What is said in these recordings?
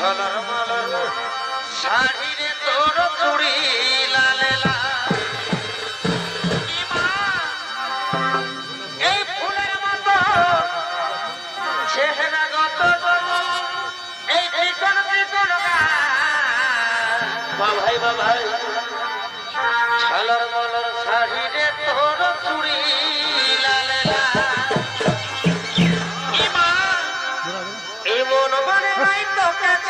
ঝলর মলর শাড়িরে তোর চুড়ি লালে এই ফুলের মতো চেহারা গত এই চিকন চিকন গাল। বা ভাই বা ভাই ঝলর মলর শাড়িরে তোর চুড়ি লালে লাল। ইমা, এমন মানে নাই তোকে ছাড়া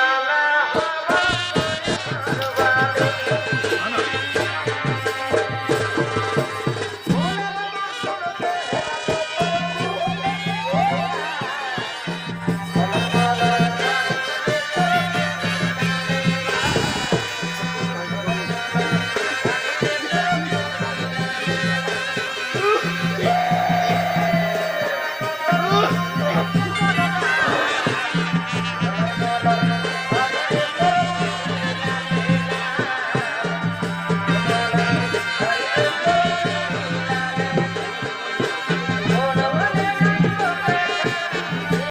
Yeah.